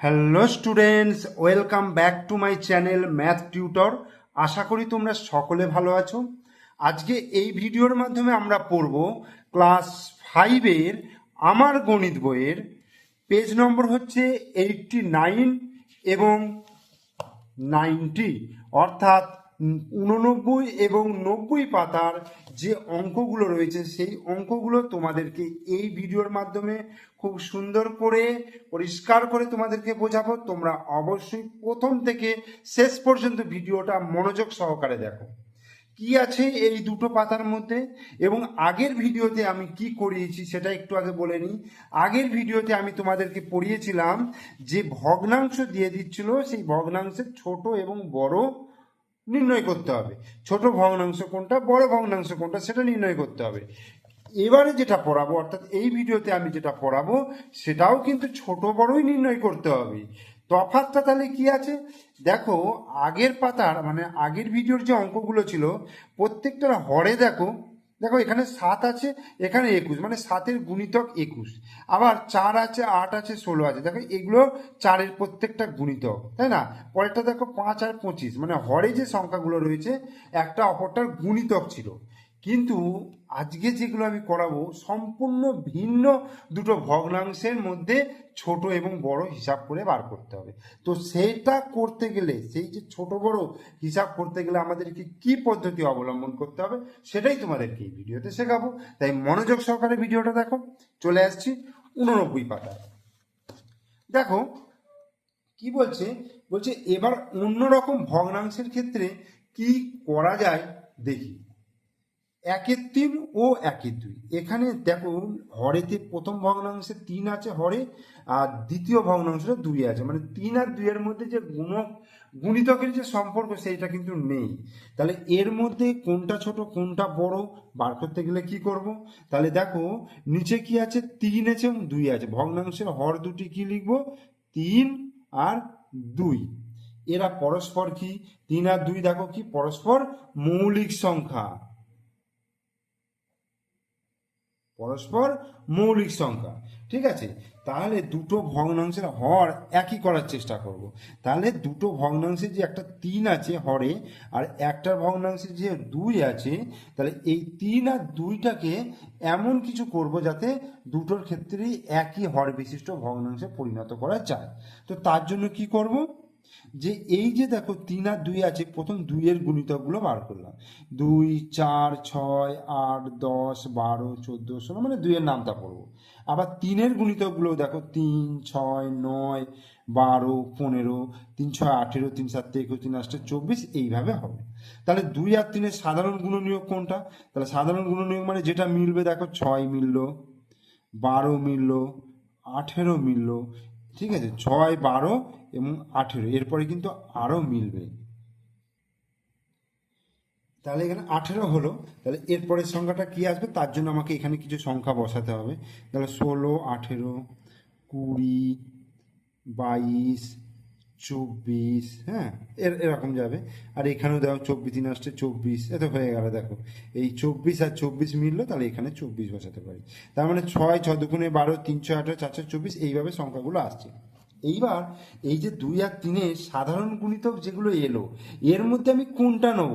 Hello students welcome back to my channel math tutor আশা করি তোমরা সকলে ভালো আছো। আজকে এই ভিডিওর মাধ্যমে আমরা পড়ব ক্লাস ফাইভের আমার গণিত বইয়ের। পেজ নম্বর হচ্ছে এইটটি নাইন এবং নাইনটি অর্থাৎ উননব্বই এবং নব্বই পাতার যে অঙ্কগুলো রয়েছে, সেই অঙ্কগুলো তোমাদেরকে এই ভিডিওর মাধ্যমে খুব সুন্দর করে, পরিষ্কার করে তোমাদেরকে বোঝাবো। তোমরা অবশ্যই প্রথম থেকে শেষ পর্যন্ত ভিডিওটা মনোযোগ সহকারে দেখো। কি আছে এই দুটো পাতার মধ্যে? এবং আগের ভিডিওতে আমি কি করিয়েছি সেটা একটু আগে বলে নিই। আগের ভিডিওতে আমি তোমাদেরকে পড়িয়েছিলাম যে ভগ্নাংশ দিয়ে দিচ্ছিল, সেই ভগ্নাংশের ছোট এবং বড় নির্ণয় করতে হবে। ছোট ভগ্নাংশ কোনটা, বড় ভগ্নাংশ কোনটা, সেটা নির্ণয় করতে হবে। এবারে যেটা পড়াবো, অর্থাৎ এই ভিডিওতে আমি যেটা পড়াবো, সেটাও কিন্তু ছোট বড়ই নির্ণয় করতে হবে। তফাতটা তাহলে কি আছে? দেখো, আগের পাতার মানে আগের ভিডিওর যে অঙ্কগুলো ছিল, প্রত্যেকটার হরে দেখো দেখো, এখানে সাত আছে, এখানে একুশ মানে সাতের গুণিতক একুশ। আবার চার আছে, আট আছে, ষোলো আছে। দেখো, এগুলো চারের প্রত্যেকটা গুণিতক, তাই না? পরেরটা দেখো, পাঁচ আর পঁচিশ মানে হরে যে সংখ্যাগুলো রয়েছে, একটা অপরটার গুণিতক ছিল। কিন্তু আজকে যেগুলো আমি করাবো সম্পূর্ণ ভিন্ন দুটো ভগ্নাংশের মধ্যে ছোট এবং বড় হিসাব করে বার করতে হবে। তো সেইটা করতে গেলে, সেই যে ছোট বড় হিসাব করতে গেলে আমাদেরকে কি পদ্ধতি অবলম্বন করতে হবে সেটাই তোমাদেরকে এই ভিডিওতে শেখাবো। তাই মনোযোগ সহকারে ভিডিওটা দেখো। চলে আসছি উননব্বই পাতায়। দেখো, কি বলছে? বলছে এবার অন্যরকম ভগ্নাংশের ক্ষেত্রে কি করা যায় দেখি। একের তিন ও একের দুই এখানে দেখো, হরেতে প্রথম ভগ্নাংশে তিন আছে হরে, আর দ্বিতীয় ভগ্নাংশে দুই আছে। মানে তিন আর দুইয়ের মধ্যে যে গুণক, গুণিতকের যে সম্পর্ক, সেইটা কিন্তু নেই। তাহলে এর মধ্যে কোনটা ছোট, কোনটা বড়, বার করতে গেলে কি করব? তাহলে দেখো, নিচে কি আছে? তিন আছে এবং দুই আছে। ভগ্নাংশের হর দুটি কি লিখব? তিন আর দুই। এরা পরস্পর কি? তিন আর দুই দেখো কি? পরস্পর মৌলিক সংখ্যা। পরস্পর মৌলিক সংখ্যা। ঠিক আছে? তাহলে দুটো ভগ্নাংশের হর একই করার চেষ্টা করব। তাহলে দুটো ভগ্নাংশের যে একটা তিন আছে হরে আর একটার ভগ্নাংশে যে দুই আছে, তাহলে এই তিন আর দুইটাকে এমন কিছু করব যাতে দুটোর ক্ষেত্রেই একই হর বিশিষ্ট ভগ্নাংশে পরিণত করা যায়। তো তার জন্য কি করব? যে এই যে দেখো তিন আর দুই আছে, প্রথম দুইয়ের গুণিতকগুলো বার করলাম। দুই, চার, ছয়, আট, দশ, বারো, চোদ্দ, ষোলো মানে দুইয়ের নামটা পড়ব। আবার তিনের গুণিতকগুলো দেখো, তিন, ছয়, নয়, বারো, পনেরো, তিন, ছয়, আঠেরো, তিন, সাত, একুশ, তিন আটটা চব্বিশ, এইভাবে হবে। তাহলে দুই আর তিনের সাধারণ গুণনীয়ক কোনটা? তাহলে সাধারণ গুণনীয়ক মানে যেটা মিলবে দেখো, ছয় মিললো, বারো মিললো, আঠেরো মিললো ঠিক আছে? ছয়, বারো এবং আঠেরো। এরপরে কিন্তু আরও মিলবে। তাহলে এখানে আঠেরো হলো। তাহলে এরপরের সংখ্যাটা কি আসবে? তার জন্য আমাকে এখানে কিছু সংখ্যা বসাতে হবে। তাহলে ষোলো, আঠেরো, কুড়ি, বাইশ চব্বিশ হ্যাঁ এর, এরকম যাবে। আর এখানেও দেখো চব্বিশ দিন আসছে, চব্বিশ এত হয়ে গেল, দেখো। এই চব্বিশ আর চব্বিশ মিললো, তাহলে এখানে চব্বিশ বসাতে পারি। তার মানে ছয় ছ দুগুণে বারো তিনশো আঠারো চারশো চব্বিশ, এইভাবে সংখ্যাগুলো আসছে। এইবার এই যে দুই আর তিনের সাধারণ গুণিতক যেগুলো এলো, এর মধ্যে আমি কোনটা নেব?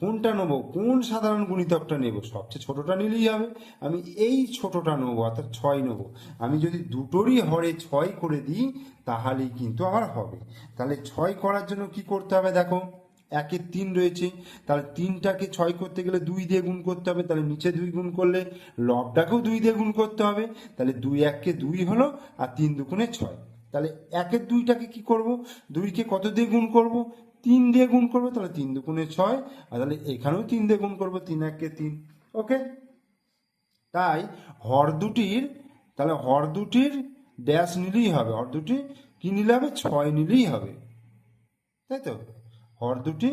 কোনটা নেব? কোন সাধারণ গুণিতকটা নেব? সবচেয়ে ছোটটা নিলেই হবে। আমি এই ছোটটা নেব, অর্থাৎ ছয় নেব। আমি যদি দুটোরই হরে ছয় করে দিই, তাহলেই কিন্তু আমার হবে। তাহলে ছয় করার জন্য কি করতে হবে দেখো? একের তিন রয়েছে। তাহলে তিনটাকে ছয় করতে গেলে দুই দিয়ে গুণ করতে হবে। তাহলে নিচে দুই গুণ করলে লবটাকেও দুই দিয়ে গুণ করতে হবে। তাহলে দুই এককে দুই হলো আর তিন দুগুণে ছয়। তাহলে একের দুইটাকে কি করব? দুইকে কত দিয়ে গুণ করব? তিন দিয়ে গুণ করব, তাহলে তিন দুগুণে ছয়, আর তাহলে এখানেও তিন দিয়ে গুণ করব, তিন একে তিন, ওকে? তাই হর দুটির, তাহলে হর দুটির ড্যাশ নিলেই হবে, হর দুটি কি নিলে হবে? ছয় নিলেই হবে, তাই তো? হর দুটি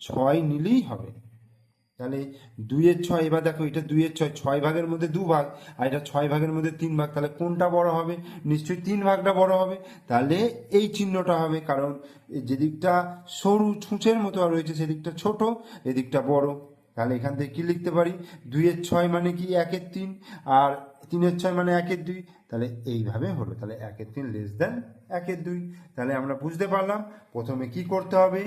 ছয় নিলেই হবে। তাহলে দুইয়ের ছয়, এবার দেখো এটা দুইয়ের ছয় ছয় ভাগের মধ্যে দু ভাগ, আর এটা ছয় ভাগের মধ্যে তিন ভাগ, তাহলে কোনটা বড় হবে? নিশ্চয়ই তিন ভাগটা বড় হবে। তাহলে এই চিহ্নটা হবে, কারণ যেদিকটা সরু ছুঁচের মতো রয়েছে, সেদিকটা ছোট, এদিকটা বড়। তাহলে এখান থেকে কী লিখতে পারি? দুইয়ের ছয় মানে কি একের তিন, আর তিনের ছয় মানে একের দুই? তাহলে এইভাবে হলো, তাহলে একের তিন লেস দেন একের দুই। তাহলে আমরা বুঝতে পারলাম, প্রথমে কি করতে হবে?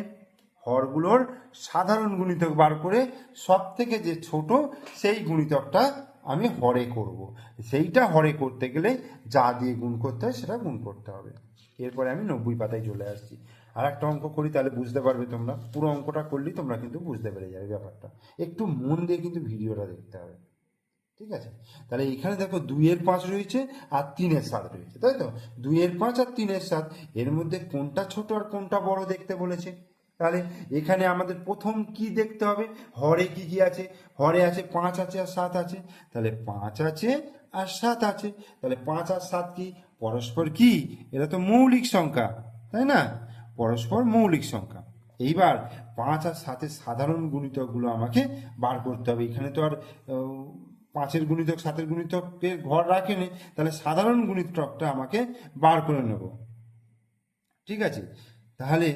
হরগুলোর সাধারণ গুণিতক বার করে সব থেকে যে ছোট সেই গুণিতকটা আমি হরে করব। সেইটা হরে করতে গেলে যা দিয়ে গুণ করতে হয় সেটা গুণ করতে হবে। এরপরে আমি নব্বই পাতায় চলে আসছি। আর একটা অঙ্ক করি, তাহলে বুঝতে পারবে তোমরা। পুরো অঙ্কটা করলেই তোমরা কিন্তু বুঝতে পেরে যাবে ব্যাপারটা। একটু মন দিয়ে কিন্তু ভিডিওটা দেখতে হবে। ঠিক আছে? তাহলে এখানে দেখো দুইয়ের পাঁচ রয়েছে আর তিনের সাত রয়েছে, তাই তো? দুইয়ের পাঁচ আর তিনের সাত, এর মধ্যে কোনটা ছোট আর কোনটা বড় দেখতে বলেছে? তাহলে এখানে আমাদের প্রথম কি দেখতে হবে? হরে কি কি আছে? হরে আছে, পাঁচ আছে আর সাত আছে। তাহলে পাঁচ আছে আর সাত আছে। তাহলে পাঁচ আর সাত কি? পরস্পর কি? এটা তো মৌলিক সংখ্যা, তাই না? পরস্পর মৌলিক সংখ্যা। এইবার পাঁচ আর সাতের সাধারণ গুণিতকগুলো আমাকে বার করতে হবে। এখানে তো আর পাঁচের গুণিতক, সাতের গুণিতকের ঘর রাখেনি, তাহলে সাধারণ গুণিতকটা আমাকে বার করে নেব। ঠিক আছে? তাহলে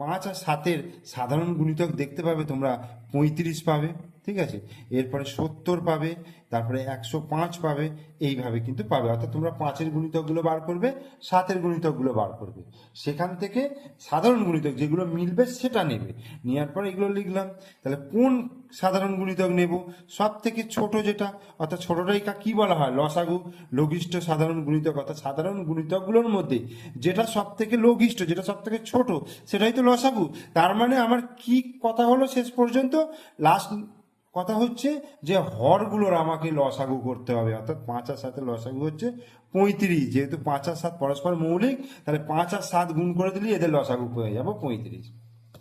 পাঁচ আর সাতের সাধারণ গুণিতক দেখতে পাবে তোমরা পঁয়ত্রিশ পাবে। ঠিক আছে? এরপরে সত্তর পাবে, তারপরে একশো পাঁচ পাবে, এইভাবে কিন্তু পাবে। অর্থাৎ তোমরা পাঁচের গুণিতকগুলো বার করবে, সাতের গুণিতকগুলো বার করবে। সেখান থেকে সাধারণ গুণিতক যেগুলো মিলবে সেটা নেবে। নেওয়ার পর এগুলো লিখলাম। তাহলে কোন সাধারণ গুণিতক নেব? সব থেকে ছোট যেটা, অর্থাৎ ছোটটাই কা- কি বলা হয়? লসাগু, লঘিষ্ঠ সাধারণ গুণিতক। অর্থাৎ সাধারণ গুণিতকগুলোর মধ্যে যেটা সব থেকে লঘিষ্ঠ, যেটা সব থেকে ছোট, সেটাই তো লসাগু। তার মানে আমার কি কথা হলো শেষ পর্যন্ত? লাস্ট কথা হচ্ছে যে হরগুলোর আমাকে লসাগু করতে হবে, অর্থাৎ পাঁচ আর সাথে লসাগু হচ্ছে পঁয়ত্রিশ। যেহেতু পাঁচ আর সাত পরস্পর মৌলিক, তাহলে পাঁচ আর সাত গুণ করে দিলে এদের লসাগু হয়ে যাব পঁয়ত্রিশ।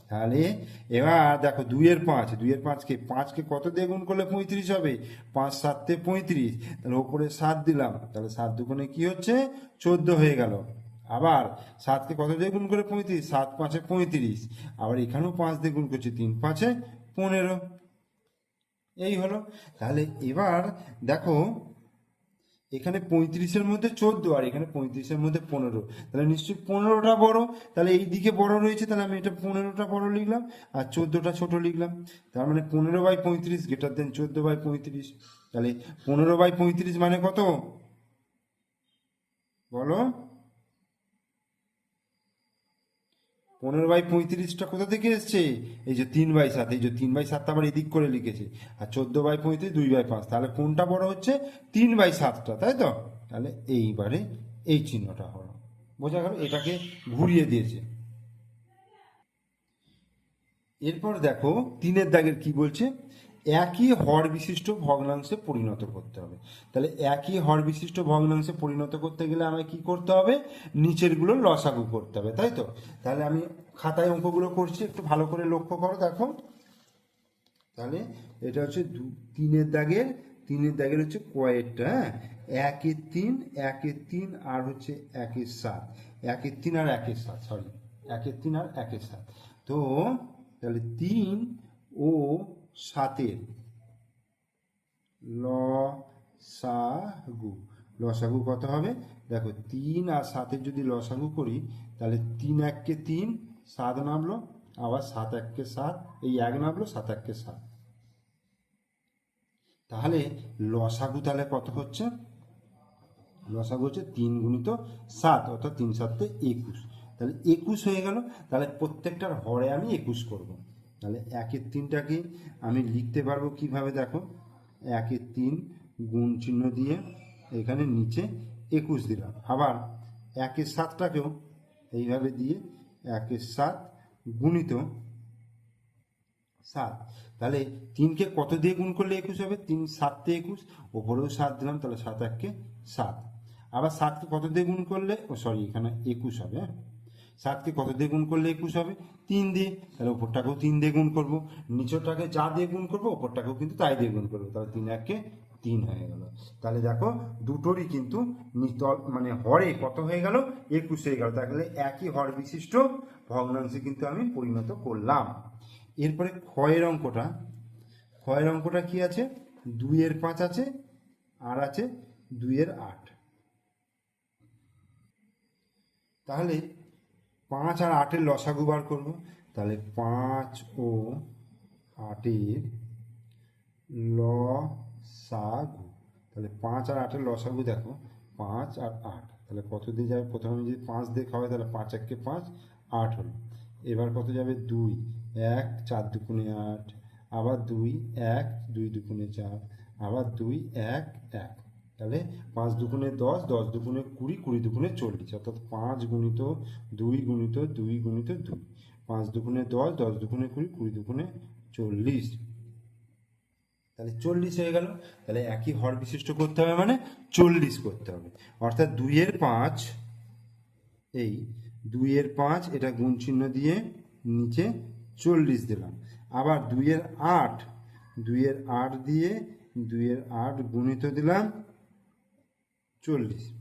তাহলে এবার দেখো দুইয়ের পাঁচ দুইয়ের পাঁচকে পাঁচকে কত দিয়ে গুণ করলে পঁয়ত্রিশ হবে? পাঁচ সাততে পঁয়ত্রিশ। তাহলে ওপরে সাত দিলাম, তাহলে সাত দুগুণে কি হচ্ছে? চোদ্দ হয়ে গেল। আবার সাতকে কত দিয়ে গুণ করে পঁয়ত্রিশ? সাত পাঁচে পঁয়ত্রিশ। আবার এখানেও পাঁচ দিয়ে গুণ করছে তিন, পাঁচে পনেরো। এই হলো। তাহলে এবার দেখো, এখানে পঁয়ত্রিশের মধ্যে চোদ্দ আর এখানে পঁয়ত্রিশের মধ্যে পনেরো। তাহলে নিশ্চয়ই পনেরোটা বড়। তাহলে এই দিকে বড় রয়েছে, তাহলে আমি এটা পনেরোটা বড় লিখলাম আর চোদ্দোটা ছোট লিখলাম। তার মানে পনেরো বাই পঁয়ত্রিশ গ্রেটার দেন চোদ্দ বাই পঁয়ত্রিশ। তাহলে পনেরো বাই পঁয়ত্রিশ মানে কত? বলো। পনেরো বাই পঁয়ত্রিশটা কোথা থেকে এসছে? এই যে তিন বাই সাত, এই যে তিন বাই সাতটা আমার এদিক করে লিখেছে। আর চোদ্দ বাই পঁয়ত্রিশ, দুই বাই পাঁচ, তাহলে কোনটা বড় হচ্ছে? তিন বাই সাতটা, তাই তো? তাহলে এইবারে এই চিহ্নটা হলো। বোঝা গেল, এটাকে ঘুরিয়ে দিয়েছে। এরপর দেখো, তিনের দাগের কি বলছে? একই হর বিশিষ্ট ভগ্নাংশে পরিণত করতে হবে। তাহলে একই হর বিশিষ্ট ভগ্নাংশে পরিণত করতে গেলে আমায় কি করতে হবে? নিচেরগুলো লসাগু করতে হবে, তাই তো? তাহলে আমি খাতায় অঙ্কগুলো করছি, একটু ভালো করে লক্ষ্য করো, দেখো। তাহলে এটা হচ্ছে দু- তিনের দাগের তিনের দাগের হচ্ছে কয়েকটা হ্যাঁ? একের তিন একের তিন আর হচ্ছে একের সাত। একের তিন আর একের সাত সরি একের তিন আর একের সাত। তো তাহলে তিন ও সাতের। ল সাগু লসাগু কত হবে? দেখো, তিন আর সাতের যদি লসাগু করি, তাহলে তিন এককে তিন, সাত নামলো, আবার সাত এককে সাত, এই এক নামলো, সাত এককে সাত। তাহলে লসাগু তাহলে কত হচ্ছে? লসাগু হচ্ছে তিন গুণিত সাত, অর্থাৎ তিন সাতে একুশ। তাহলে একুশ হয়ে গেল, তাহলে প্রত্যেকটার হরে আমি একুশ করব। তাহলে একের তিনটাকে আমি লিখতে পারব কীভাবে দেখো? একের তিন গুণ চিহ্ন দিয়ে এখানে নিচে একুশ দিলাম। আবার একের সাতটাকেও এইভাবে দিয়ে একের সাত গুণিত সাত। তাহলে তিনকে কত দিয়ে গুণ করলে একুশ হবে? তিন সাততে একুশ, ওপরেও সাত দিলাম, তাহলে সাত এককে সাত। আবার সাতকে কত দিয়ে গুণ করলে? ও সরি এখানে একুশ হবে হ্যাঁ? সাতকে কত দিয়ে গুণ করলে একুশ হবে? তিন দিয়ে। তাহলে ওপরটাকেও তিন দিয়ে গুণ করব। নিচরটাকে যা দিয়ে গুণ করব ওপরটাকেও কিন্তু তাই দিয়ে গুণ করব। তাহলে তিন এককে তিন হয়ে গেল। তাহলে দেখো, দুটোরই কিন্তু নিতল মানে হরে কত হয়ে গেল? একুশ হয়ে গেল। তাহলে একই হর বিশিষ্ট ভগ্নাংশে কিন্তু আমি পরিণত করলাম। এরপরে ক্ষয়ের অঙ্কটা। ক্ষয়ের অঙ্কটা কি আছে? দুইয়ের পাঁচ আছে, আর আছে দুইয়ের আট। তাহলে পাঁচ আর আটের লসাগু বার করব। তাহলে পাঁচ ও আটের লসাগু। তাহলে পাঁচ আর আটের লসাগু দেখো, পাঁচ আর আট। তাহলে কত দিয়ে যাবে? প্রথমে যদি পাঁচ দিয়ে হয় তাহলে পাঁচ এককে পাঁচ, আট হলো। এবার কত যাবে? দুই। এক, চার দুগুণে আট। আবার দুই, এক, দুই দুগুণে চার। আবার দুই, এক এক। তাহলে পাঁচ দুগুণে দশ দশ দুগুণে কুড়ি কুড়ি দুগুণে চল্লিশ, অর্থাৎ পাঁচ গুণিত দুই গুণিত দুই গুণিত দুই। পাঁচ দুগুণে দশ দশ দুগুণে কুড়ি কুড়ি দুগুণে চল্লিশ। তাহলে চল্লিশ হয়ে গেল। তাহলে একই হর বিশিষ্ট করতে হবে মানে চল্লিশ করতে হবে। অর্থাৎ দুইয়ের পাঁচ, এই দুইয়ের পাঁচ, এটা গুণ চিহ্ন দিয়ে নিচে চল্লিশ দিলাম। আবার দুইয়ের আট দুইয়ের আট দিয়ে দুইয়ের আট গুণিত দিলাম চল্লিশ।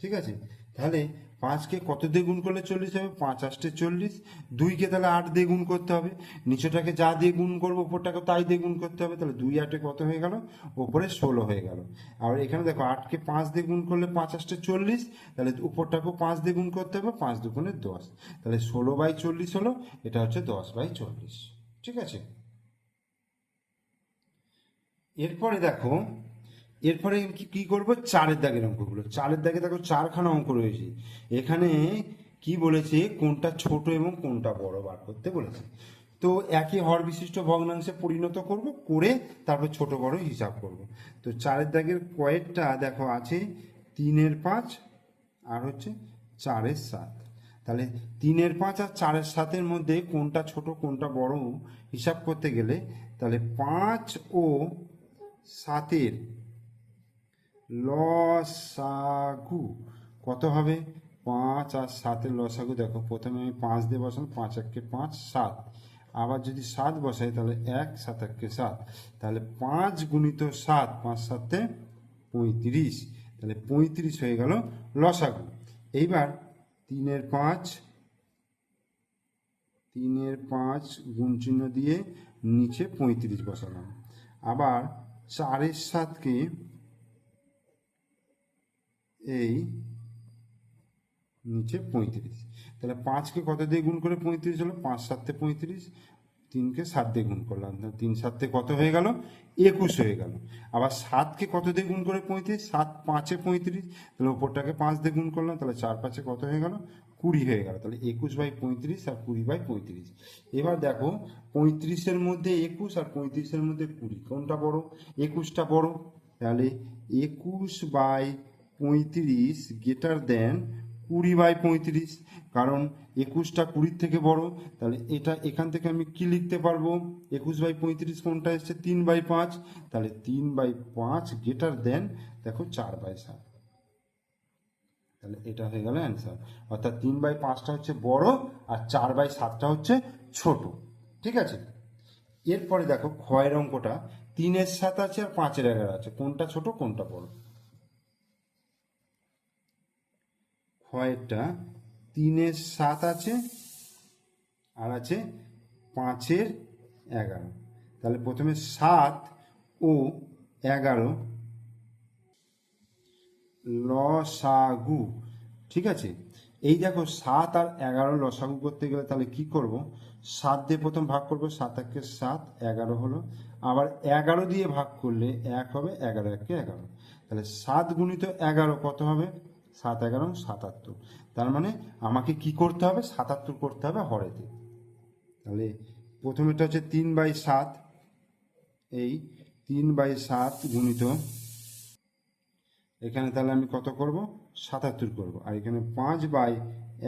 ঠিক আছে? তাহলে পাঁচকে কত দিয়ে গুণ করলে চল্লিশ হবে? পাঁচ আষ্টে চল্লিশ। দুইকে তাহলে আট দিয়ে গুণ করতে হবে। নিচেটাকে যা দিয়ে গুণ করব ওপরটাকে তাই দিয়ে গুণ করতে হবে। তাহলে দুই আটে কত হয়ে গেল? ওপরে ষোলো হয়ে গেল। আর এখানে দেখো, আটকে পাঁচ দিয়ে গুণ করলে পাঁচ আষ্টে চল্লিশ। তাহলে উপরটাকেও পাঁচ দিয়ে গুণ করতে হবে, পাঁচ দুগুণে দশ। তাহলে ষোলো বাই চল্লিশ হলো, এটা হচ্ছে দশ বাই চল্লিশ। ঠিক আছে? এরপরে দেখো এরপরে কি করব? চারের দাগের অঙ্কগুলো চারের দাগে দেখো চারখানা অঙ্ক রয়েছে। এখানে কি বলেছে? কোনটা ছোট এবং কোনটা বড় বার করতে বলেছে। তো একই হর বিশিষ্ট ভগ্নাংশে পরিণত করব, করে তারপর ছোট বড় হিসাব করব। তো চারের দাগের কয়েকটা দেখো আছে, তিনের পাঁচ আর হচ্ছে চারের সাত। তাহলে তিনের পাঁচ আর চারের সাতের মধ্যে কোনটা ছোট, কোনটা বড় হিসাব করতে গেলে তাহলে পাঁচ ও সাতের লসাগু। কত হবে? পাঁচ আর সাতের লসাগু, দেখো, প্রথমে আমি পাঁচ দিয়ে বসান পাঁচ এককে পাঁচ, সাত। আবার যদি সাত বসাই, তাহলে এক, সাত এককে সাত। তাহলে পাঁচ গুণিত সাত, পাঁচ সাতে পঁয়ত্রিশ। তাহলে পঁয়ত্রিশ হয়ে গেল লসাগু। এইবার তিনের পাঁচ তিনের পাঁচ গুণ চিহ্ন দিয়ে নিচে পঁয়ত্রিশ বসালাম। আবার চারের সাতকে এই নিচে পঁয়ত্রিশ। তাহলে পাঁচকে কত দিয়ে গুণ করে পঁয়ত্রিশ হলো? পাঁচ সাতে পঁয়ত্রিশ, তিনকে সাত দিয়ে গুণ করলাম। তিন সাতে কত হয়ে গেল? একুশ হয়ে গেল। আবার সাতকে কত দিয়ে গুণ করে পঁয়ত্রিশ? সাত পাঁচে পঁয়ত্রিশ। তাহলে ওপরটাকে পাঁচ দিয়ে গুণ করলাম, তাহলে চার পাঁচে কত হয়ে গেল? কুড়ি হয়ে গেল। তাহলে একুশ বাই পঁয়ত্রিশ আর কুড়ি বাই পঁয়ত্রিশ। এবার দেখো, পঁয়ত্রিশের মধ্যে একুশ আর পঁয়ত্রিশের মধ্যে কুড়ি। কোনটা বড়? একুশটা বড়। তাহলে একুশ বাই পঁয়ত্রিশ গেটার দেন কুড়ি বাই পঁয়ত্রিশ, কারণ একুশটা কুড়ির থেকে বড়, তাহলে এটা এখান থেকে আমি কি লিখতে পারব? একুশ বাই পঁয়ত্রিশ কোনটা এসছে? তিন বাই পাঁচ, তাহলে তিন বাই পাঁচ গেটার দেন দেখো চার বাই সাত। তাহলে এটা হয়ে গেল অ্যান্সার অর্থাৎ তিন বাই পাঁচটা হচ্ছে বড়, আর চার বাই সাতটা হচ্ছে ছোট। ঠিক আছে? এরপরে দেখো, ক্ষয়ের অঙ্কটা, তিনের সাত আছে আর পাঁচের এগারো আছে। কোনটা ছোট, কোনটা বড়? ক্ষয়েরটা তিনের সাত আছে, আর আছে পাঁচের এগারো। তাহলে প্রথমে সাত ও এগারো। লসাগু ঠিক আছে? এই দেখো, সাত আর এগারো লসাগু করতে গেলে তাহলে কি করব? সাত দিয়ে প্রথম ভাগ করব, সাত একে সাত, এগারো হলো। আবার এগারো দিয়ে ভাগ করলে এক হবে, এগারো একে এগারো। তাহলে সাত গুণিত এগারো কত হবে? সাত এগারো সাতাত্তর। তার মানে আমাকে কি করতে হবে? সাতাত্তর করতে হবে হরেতে। তাহলে প্রথমেটা হচ্ছে তিন বাই সাত। এই তিন বাই সাত গুণিত এখানে তাহলে আমি কত করব? সাতাত্তর করব। আর এখানে পাঁচ বাই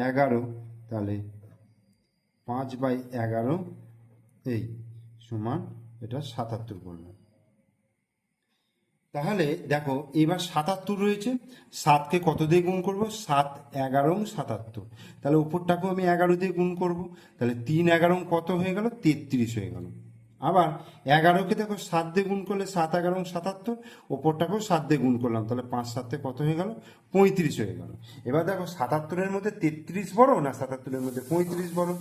এগারো, তাহলে পাঁচ বাই এগারো, এই সমান এটা সাতাত্তর করলাম তাহলে দেখো, এবার সাতাত্তর রয়েছে, সাতকে কত দিয়ে গুণ করব? সাত, এগারো সাতাত্তর। তাহলে উপরটাকেও আমি এগারো দিয়ে গুণ করব। তাহলে তিন, এগারো কত হয়ে গেল? তেত্রিশ হয়ে গেল। আবার এগারোকে দেখো, সাত দিয়ে গুণ করলে সাত, এগারো সাতাত্তর ওপরটাকেও সাত দিয়ে গুণ করলাম। তাহলে পাঁচ, সাতে কত হয়ে গেল? পঁয়ত্রিশ হয়ে গেল। এবার দেখো, সাতাত্তরের মধ্যে তেত্রিশ বড় না সাতাত্তরের মধ্যে পঁয়ত্রিশ বড়?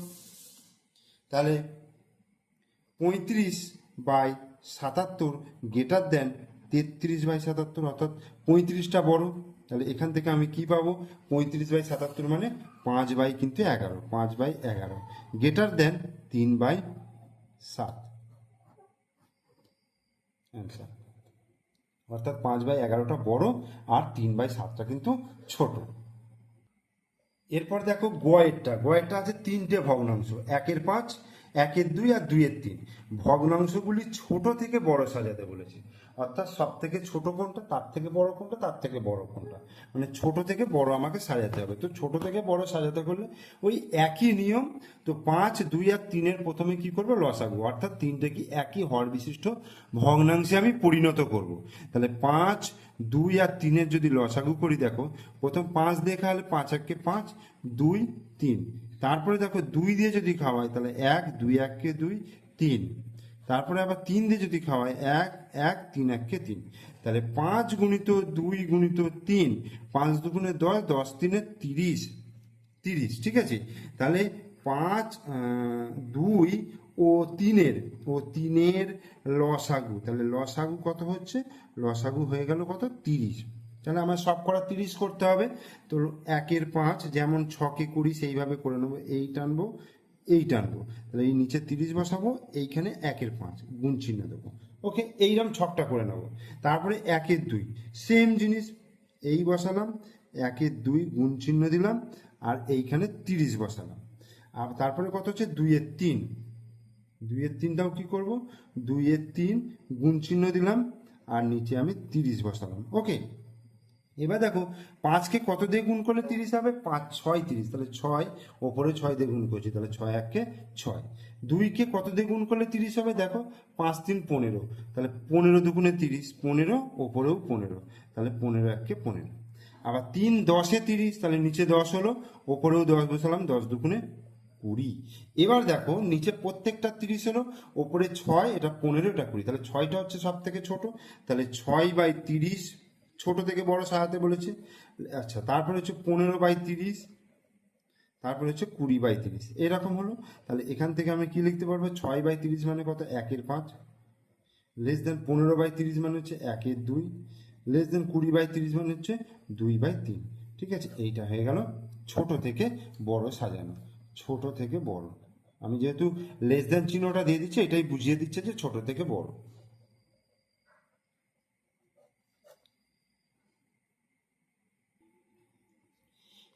তাহলে পঁয়ত্রিশ বাই সাতাত্তর গেটার দেন তেত্রিশ বাই সাতাত্তর, অর্থাৎ পঁয়ত্রিশটা বড়। তাহলে এখান থেকে আমি কি পাবো? পঁয়ত্রিশ বাই সাতাত্তর মানে পাঁচ বাই কিন্তু এগারো, পাঁচ বাই এগারো। গেটার দেন তিন বাই সাত। অর্থাৎ পাঁচ বাই এগারোটা বড় আর তিন বাই সাতটা কিন্তু ছোট। এরপর দেখো গোয়েরটা গোয়েরটা আছে তিনটে ভগ্নাংশ। একের পাঁচ একের দুই আর দুইয়ের তিন। ভগ্নাংশগুলি ছোট থেকে বড় সাজাতে বলেছে। অর্থাৎ সব থেকে ছোট কোনটা, তার থেকে বড় কোনটা, তার থেকে বড় কোনটা। মানে ছোট থেকে বড় আমাকে সাজাতে হবে। তো ছোট থেকে বড় সাজাতে করলে ওই একই নিয়ম, তো পাঁচ, দুই আর তিনের প্রথমে কি করব? লসাগু। অর্থাৎ তিনটে কি একই হর বিশিষ্ট ভগ্নাংশে আমি পরিণত করব। তাহলে পাঁচ, দুই আর তিনের যদি লসাগু করি, দেখো, প্রথম পাঁচ দেখা হলে পাঁচ এককে পাঁচ, দুই, তিন। তারপরে দেখো দুই দিয়ে যদি খাওয়াই, তাহলে এক, দুই এককে দুই, তিন। তারপরে আবার তিন দিয়ে যদি খাওয়াই, এক এক, তিন এককে তিন। তাহলে পাঁচ গুণিত দুই গুণিত তিন, পাঁচ দুগুণে দশ দশ তিনে তিরিশ তিরিশ, ঠিক আছে? তাহলে পাঁচ দুই ও তিনের ও তিনের লসাগু, তাহলে লসাগু কত হচ্ছে? লসাগু হয়ে গেল কত? তিরিশ। তাহলে আমার সব করা তিরিশ করতে হবে। তো একের পাঁচ, যেমন ছকে কুড়ি, সেইভাবে করে নেব। এই টানবো এই টানবো তাহলে এই নিচে তিরিশ বসাবো, এইখানে একের পাঁচ, গুণ চিহ্ন দেবো। ওকে, এইরকম ছকটা করে নেব। তারপরে একের দুই, সেম জিনিস, এই বসালাম, একের দুই, গুণ চিহ্ন দিলাম, আর এইখানে তিরিশ বসালাম। আর তারপরে কত হচ্ছে? দুইয়ের তিন। দুইয়ের তিনটাও কি করব? দুইয়ের তিন, গুণ চিহ্ন দিলাম, আর নিচে আমি তিরিশ বসালাম। ওকে এবার দেখো, পাঁচকে কত দিয়ে গুণ করলে তিরিশ হবে? পাঁচ, ছয়, তিরিশ। তাহলে ছয়, ওপরে ছয় দিয়ে গুণ করছি। তাহলে ছয়, এককে ছয়। দুইকে কত দিয়ে গুণ করলে তিরিশ হবে? দেখো, পাঁচ, তিন, পনেরো। তাহলে পনেরো দুগুণে তিরিশ, পনেরো, ওপরেও পনেরো। তাহলে পনেরো, এককে পনেরো। আবার তিন, দশে তিরিশ, তাহলে নিচে দশ হলো, ওপরেও দশ বসালাম, দশ দুগুণে কুড়ি। এবার দেখো, নিচে প্রত্যেকটা তিরিশ হলো, ওপরে ছয়, এটা পনেরো, এটা কুড়ি। তাহলে ছয়টা হচ্ছে সব থেকে ছোট। তাহলে ছয় বাই তিরিশ ছোট থেকে বড় সাজাতে বলেছে। আচ্ছা তারপরে হচ্ছে পনেরো বাই তিরিশ, তারপরে হচ্ছে কুড়ি বাই তিরিশ, এরকম হলো। তাহলে এখান থেকে আমি কি লিখতে পারব? ছয় বাই তিরিশ মানে কত? একের পাঁচ। লেস দেন পনেরো বাই তিরিশ মানে হচ্ছে একের দুই। লেস দেন কুড়ি বাই তিরিশ মানে হচ্ছে দুই বাই তিন। ঠিক আছে, এইটা হয়ে গেল ছোট থেকে বড় সাজানো। ছোট থেকে বড়। আমি যেহেতু লেস দেন চিহ্নটা দিয়ে দিচ্ছি, এটাই বুঝিয়ে দিচ্ছে যে ছোট থেকে বড়।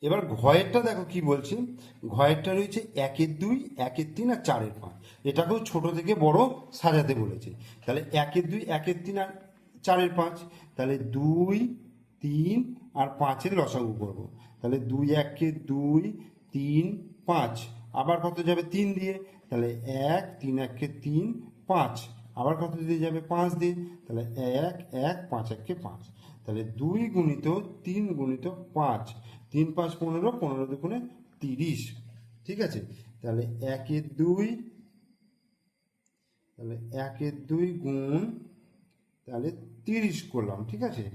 এবার ঘয়েরটা দেখো কি বলছি? ঘয়েরটা রয়েছে একের দুই, একের তিন আর চারের পাঁচ। এটাকেও ছোট থেকে বড় সাজাতে বলেছে। তাহলে একের দুই, একের তিন আর চারের পাঁচ। তাহলে দুই, তিন আর পাঁচের লসাগু করব। তাহলে দুই একে দুই, তিন, পাঁচ। আবার কত যাবে তিন দিয়ে? তাহলে এক, তিন, একে তিন, পাঁচ। আবার কত দিয়ে যাবে? পাঁচ দিয়ে। তাহলে এক এক, পাঁচ, একে পাঁচ। তাহলে দুই গুণিত তিন গুণিত পাঁচ। তিন পাঁচ পনেরো পনেরো দুগুণে তিরিশ। ঠিক আছে? তাহলে একের দুই, তাহলে একের দুই গুণ, তাহলে তিরিশ করলাম, ঠিক আছে?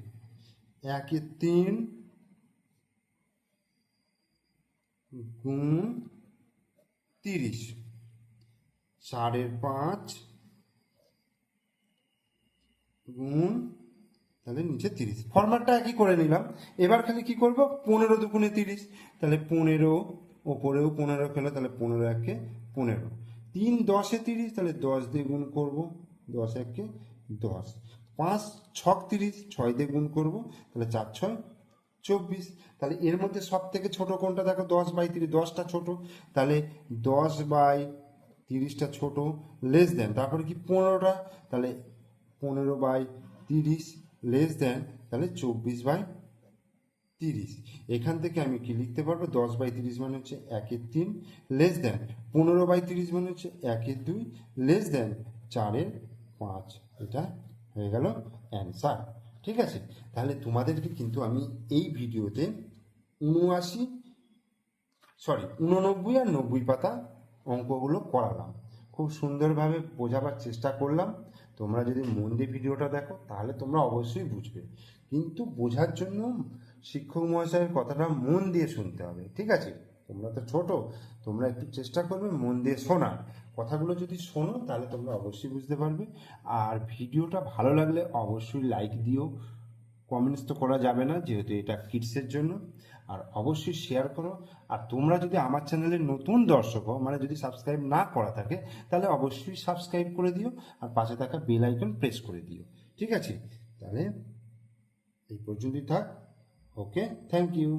একের তিন গুণ তিরিশ। সাড়ে পাঁচ গুণ তাহলে নিচে তিরিশ। ফরম্যাটটা একই করে নিলাম? এবার খালি কি করব? পনেরো দুগুণে তিরিশ। তাহলে পনেরো, ওপরেও পনেরো খেলো তাহলে পনেরো একে পনেরো। তিন দশে তিরিশ, তাহলে দশ দিয়ে গুণ করব। দশ একে দশ। পাঁচ ছক তিরিশ, ছয় দিয়ে গুণ করব। তাহলে চার, ছয়, চব্বিশ। তাহলে এর মধ্যে সব থেকে ছোটো কোনটা? দেখো দশ বাই তিরিশ, দশটা ছোট। তাহলে দশ বাই তিরিশটা ছোট লেস দেন তারপরে কি পনেরোটা? তাহলে পনেরো বাই তিরিশ লেস দেন তাহলে চব্বিশ বাই তিরিশ। এখান থেকে আমি কি লিখতে পারব? দশ বাই তিরিশ মানে হচ্ছে একের তিন। লেস দেন পনেরো বাই তিরিশ মানে হচ্ছে একের দুই। লেস দেন চারের পাঁচ। এটা হয়ে গেল অ্যান্সার ঠিক আছে? তাহলে তোমাদেরকে কিন্তু আমি এই ভিডিওতে উনআশি সরি উননব্বই আর নব্বই পাতা অঙ্কগুলো করালাম। খুব সুন্দরভাবে বোঝাবার চেষ্টা করলাম। তোমরা যদি মন দিয়ে ভিডিওটা দেখো, তাহলে তোমরা অবশ্যই বুঝবে। কিন্তু বোঝার জন্য শিক্ষক মহাশয়ের কথাটা মন দিয়ে শুনতে হবে, ঠিক আছে? তোমরা তো ছোট, তোমরা একটু চেষ্টা করবে মন দিয়ে শোনার। কথাগুলো যদি শোনো, তাহলে তোমরা অবশ্যই বুঝতে পারবে। আর ভিডিওটা ভালো লাগলে অবশ্যই লাইক দিও। কমেন্টস তো করা যাবে না, যেহেতু এটা কিডসের জন্য। আর অবশ্যই শেয়ার করো। আর তোমরা যদি আমার চ্যানেলে নতুন দর্শক হও মানে যদি সাবস্ক্রাইব না করা থাকে, তাহলে অবশ্যই সাবস্ক্রাইব করে দিও আর পাশে থাকা বেল আইকন প্রেস করে দিও। ঠিক আছে? তাহলে এই পর্যন্তই থাক। Okay thank you